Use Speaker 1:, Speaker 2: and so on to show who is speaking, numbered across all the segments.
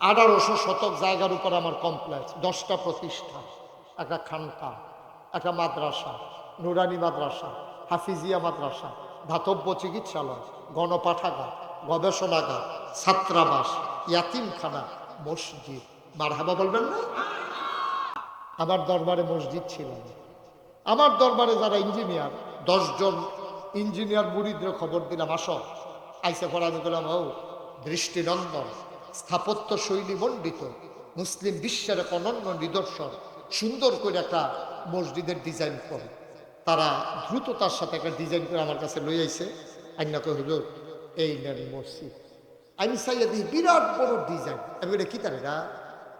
Speaker 1: আঠারোশো শতক জায়গার উপর আমার কমপ্লেক্স দশটা প্রতিষ্ঠান, একটা খানকা, একটা মাদ্রাসা, নুরানি মাদ্রাসা, হাফিজিয়া মাদ্রাসা, ধাতব্য চিকিৎসালয়, গণপাঠাগার, গবেষণাগার, ছাত্রাবাস, ইয়াতিমখানা, মসজিদ। মারহাবা বলবেন না? আমার দরবারে মসজিদ ছিল। আমার দরবারে যারা ইঞ্জিনিয়ার দশজন ইঞ্জিনিয়ার মুরিদরে খবর দিলাম, আসো। আইসে ফরাজ গেলাম ও, দৃষ্টিনন্দন। স্থাপত্য শৈলী মণ্ডিত মুসলিম বিশ্বের এক অনন্য নিদর্শন, সুন্দর করে একটা মসজিদের ডিজাইন করে। তারা দ্রুততার সাথে একটা ডিজাইন করে আমার কাছে লই আইছে। আইনা কই হুজুর, এই নেন মসজিদ। আমি চাইয়া দিই বিরাট বড় ডিজাইন আমি এটা কি তার এটা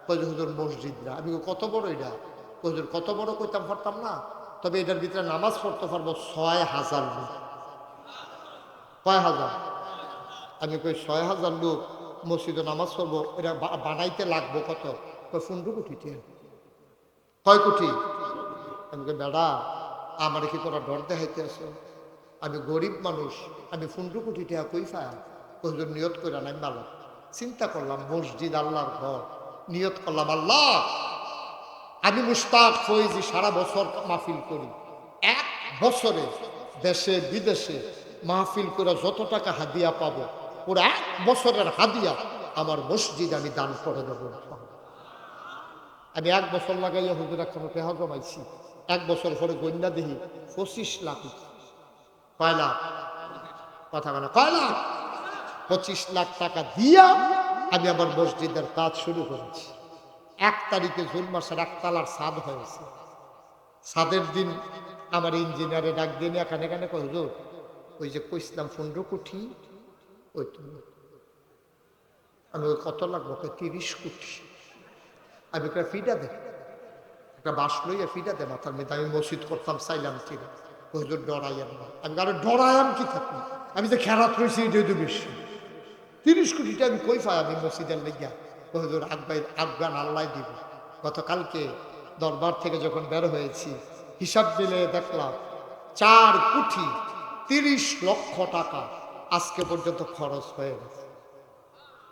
Speaker 1: কই যে, হুজুর, মসজিদ না আমি কত বড় এটা? হুজুর, কত বড় কইতাম পারতাম না। তবে এটার ভিতরে নামাজ পড়তে পারব ছয় হাজার লোক। কয় হাজার? আমি কই, ছয় হাজার লোক? মসজিদে নামাজ পড়ব, এটা বানাইতে লাগবো কত? পনেরো কোটি টাকা কয় কোটি? আমি বেড়া, আমার কি তোরা ডর দেখাইতে আছো? আমি গরিব মানুষ, আমি পনেরো কোটি টাকা কই হুজুর, নিয়ত করে নাই ভালো। চিন্তা করলাম, মসজিদ আল্লাহর ঘর, নিয়ত করলাম, আল্লাহ! আমি মুস্তাক ফৈজি সারা বছর মাহফিল করি। এক বছরে দেশে, বিদেশে মাহফিল করে যত টাকা হাদিয়া পাবো পুরো এক বছরের হাদিয়া আমার মসজিদ আমি দান করে দেবো। আমি এক বছর লাগাইয়া হুজুর একখানে পেহা জমাইছি। এক বছর পরে গন্যা দেখি পঁচিশ লাখ। কয় লাখ? কথা কেন কয় লাখ? পঁচিশ লাখ টাকা দিয়া আমি আমার মসজিদের কাজ শুরু করেছি। এক তারিখে জুন মাসের একতলার সাদ হয়েছে। সাদের দিন আমার ইঞ্জিনিয়ারে ডাক দিন এখানে এখানে হুজুর, ওই যে কইসলাম পনেরো কোটি ওই আমি ওই কত লাগবো? কই তিরিশ কোটি। আমি একটা ফিডা দে একটা বাস লইয়া ফিডা দে মাথার মধ্যে। আমি মসজিদ করতাম, চাইলাম ঠিক হুজুর ডরাইয়াম না। আমি কারও ডরায়াম কি থাকি আমি যে খেরাত রয়েছি এটাই তো বেশি। তিরিশ কোটিটা আমি কই পাই আমি মসজিদের লেগিয়া? হুজুর আগ্বাই আফগান আল্লাহ দিব। গতকালকে দরবার থেকে যখন বের হয়েছি, হিসাব দিলে দেখলাম, চার কোটি তিরিশ লক্ষ টাকা। আজকে পর্যন্ত খরচ হয়ে গেছে।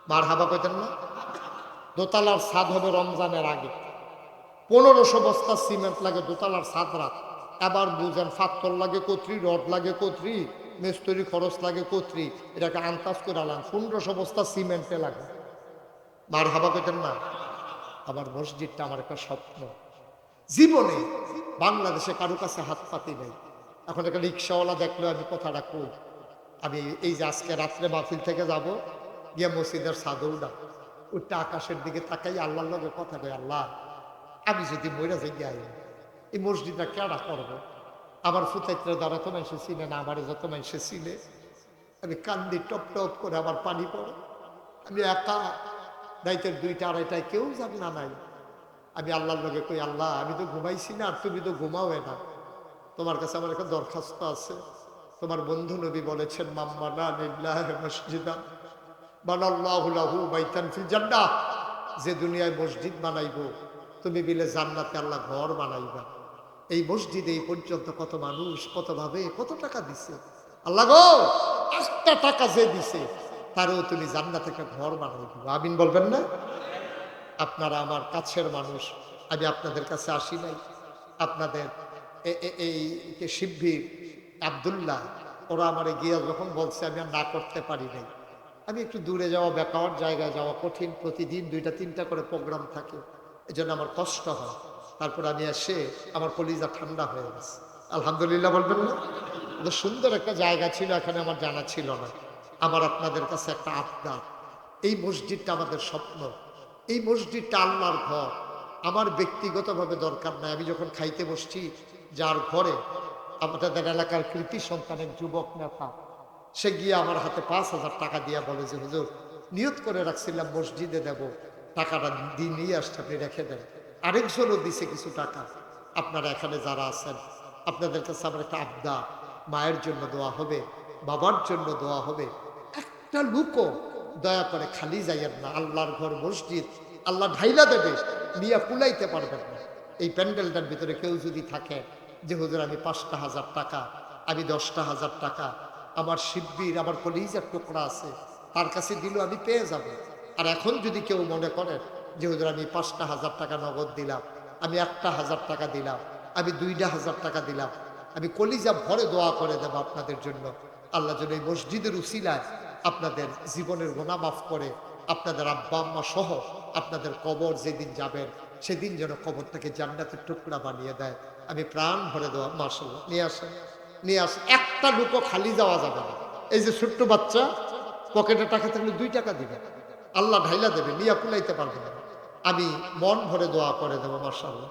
Speaker 1: মার হাবা কইতেন না? দোতলার ছাদ হবে রমজানের আগে। পনেরোশো বস্তা সিমেন্ট লাগে দোতলার ছাদ রাত। এবার বুঝেন ফাত্তর লাগে কত্রি, রড লাগে কত্রি, মেস্তরি খরচ লাগে কত্রি, এটাকে আন্তাজ করে আলাম পনেরোশো বস্তা সিমেন্টে লাগে। মার হাবা কইতেন না? আমার মসজিদটা আমার একটা স্বপ্ন। জীবনে বাংলাদেশে কারও কাছে হাত পাতি নেই। এখন একটা রিক্সাওয়ালা দেখলে আমি কথাটা কই। আমি এই যে আজকে রাত্রে মাহফিল থেকে যাব, গিয়ে মসজিদের সাদৌডা উঠতে আকাশের দিকে তাকাই, আল্লাহর লগে কথা কই আল্লাহ, আমি যদি মইরা যাই যাই এই মসজিদটা কেডা করব? আমার ফুতাইত্রে দ্বারা তো মানুষে চিনে না, আমার যত মানুষে চিনে। আমি কান্দি টপ টপ করে আমার পানি পড়ে। আমি একা, রাইতের দুইটা, আড়াইটায় কেউ যাবে না নাই। আমি আল্লাহর লোকে কই, আল্লাহ, আমি তো ঘুমাইছি না, আর তুমি তো ঘুমাও না। তোমার কাছে আমার একটা দরখাস্ত আছে। তোমার বন্ধু নবী বলেছেন, মাম্মানা লিল্লাহ মসজিদা যে দুনিয়ায় মসজিদ বানাইবো, তুমি বিলে জান্নাতে আল্লাহ ঘর বানাইবা। এই মসজিদে এই পর্যন্ত কত মানুষ কত ভাবে কত টাকা দিছে? আল্লাহ গো, একটা টাকা যে দিছে, তারও তুমি জান্নাত একটা ঘর বানাই দিবা। আমিন বলবেন না? আপনারা আমার কাছের মানুষ, আমি আপনাদের কাছে আসি নাই। আপনাদের এই শিবভির আবদুল্লাহ, ওরা আমার গিয়া যখন বলছে, আমি আর না করতে পারি নাই। আমি একটু দূরে যাওয়া বেকার জায়গায় যাওয়া কঠিন, প্রতিদিন দুইটা, তিনটা করে প্রোগ্রাম থাকে এই জন্য আমার কষ্ট হয়। তারপর আমি এসে আমার কলিজা ঠান্ডা হয়ে গেছে। আলহামদুলিল্লাহ বলবেন না? তো সুন্দর একটা জায়গা ছিল, এখানে আমার জানা ছিল না। আমার আপনাদের কাছে একটা আবদার। এই মসজিদটা আমাদের স্বপ্ন। এই মসজিদটা আল্লাহর ঘর। আমার ব্যক্তিগতভাবে দরকার নাই। আমি যখন খাইতে বসছি, যার ঘরে আমাদের এলাকার কৃতি সন্তানের যুবক নেতা, সে গিয়ে আমার হাতে পাঁচ হাজার টাকা দিয়া বলে যে, হুজুর, নিয়ত করে রাখছিলাম, মসজিদে দেব, টাকাটা দিয়ে নিয়ে আসছে, আপনি রেখে দেন। আরেকজনও দিছে কিছু টাকা। আপনারা এখানে যারা আছেন, আপনাদের কাছে আমার একটা আবদা, মায়ের জন্য দোয়া হবে, বাবার জন্য দোয়া হবে। একটা লুকো দয়া করে খালি যাইয়েন না, আল্লাহর ঘর, মসজিদ, আল্লাহ ঢাইলা দেবে, নিয়ে কুলাইতে পারবেন না। এই প্যান্ডেলটার ভিতরে কেউ যদি থাকে যে, হুজুর, আমি পাঁচটা হাজার টাকা, আমি দশটা হাজার টাকা, আমার শিব্বির আমার কলিজার টুকরা আছে, তার কাছে দিলেও আমি পেয়ে যাব। আর এখন যদি কেউ মনে করেন যে, হুজুর, আমি পাঁচটা হাজার টাকা নগদ দিলাম, আমি একটা হাজার টাকা দিলাম, আমি দুইটা হাজার টাকা দিলাম, আমি কলিজা ভরে দোয়া করে দেব আপনাদের জন্য, আল্লাহ যেন এই মসজিদের উসিলায় আপনাদের জীবনের গোনা মাফ করে, আপনাদের আব্বা, আম্মা সহ আপনাদের কবর যেদিন যাবেন, সেদিন যেন কবরটাকে জান্নাতের টুকরা বানিয়ে দেয়। আমি প্রাণ ভরে দেওয়া মার্শাল নিয়ে আসেন নিয়ে আসেন। একটা লুকো খালি যাওয়া যাবে না। এই যে ছোট্ট বাচ্চা, পকেটে টাকা থাকলে দুই টাকা দিবে। আল্লাহ ঢাইলা দেবে, নিয়ে কুলাইতে পারবে না। আমি মন ভরে দোয়া করে দেবো মার্শাল্লাহ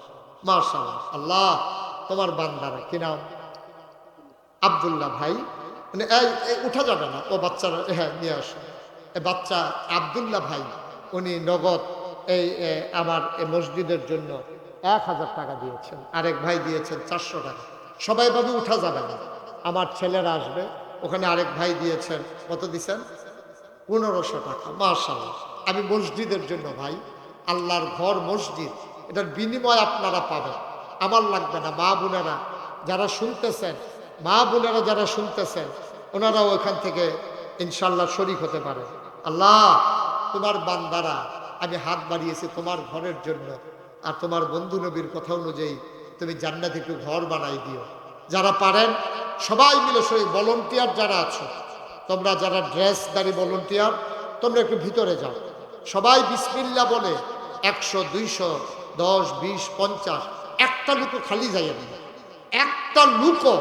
Speaker 1: মার্শাল্লাহ আল্লাহ, তোমার বান্দারা, কি নাম? আবদুল্লাহ ভাই। মানে উঠা যাবে না। ও বাচ্চারা হ্যাঁ নিয়ে আসো। বাচ্চা আবদুল্লাহ ভাই, উনি নগদ এই আমার এই মসজিদের জন্য এক হাজার টাকা দিয়েছেন। আরেক ভাই দিয়েছেন চারশো টাকা। সবাই ভাবে উঠা যাবে না। আমার ছেলেরা আসবে, ওখানে আরেক ভাই দিয়েছেন, কত দিছেন? পনেরোশো টাকা মার্শাল আমি মসজিদের জন্য ভাই, আল্লাহর ঘর মসজিদ, এটার বিনিময় আপনারা পাবেন। আমার লাগবে না, মা বোনেরা যারা শুনতেছেন, মা বোনেরা যারা শুনতেছেন, ওনারাও ওখান থেকে ইনশাল্লাহ শরিক হতে পারে। আল্লাহ, তোমার বান্দারা, আমি হাত বাড়িয়েছি তোমার ঘরের জন্য। আর তোমার বন্ধু নবীর কথা অনুযায়ী তুমি জান্নাত একটু ঘর বানাই দিও। যারা পারেন, সবাই মিলে সই ভলন্টিয়ার যারা আছো, তোমরা যারা ড্রেস দাঁড়ি ভলন্টিয়ার তোমরা একটু ভিতরে যাও। সবাই বিসমিল্লা বলে একশো, দুইশো, দশ, বিশ, পঞ্চাশ, একটা লুকো খালি যাইয়ে না। একটা লুকো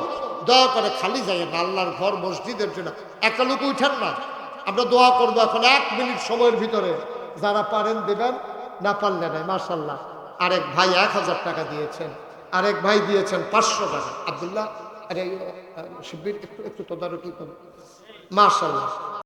Speaker 1: দয়া করে খালি যাইয়ে না, আল্লাহর ঘর মসজিদের জন্য। একটা লুকো উঠেন না। আমরা দোয়া করব এখন এক মিনিট সময়ের ভিতরে। যারা পারেন দেবেন, না পারলে নাই মার্শাল্লাহ আরেক ভাই এক হাজার টাকা দিয়েছেন, আরেক ভাই দিয়েছেন পাঁচশো টাকা। আবদুল্লাহ, আরে শিবির একটু একটু তদারকি করুন মার্শাল্লাহ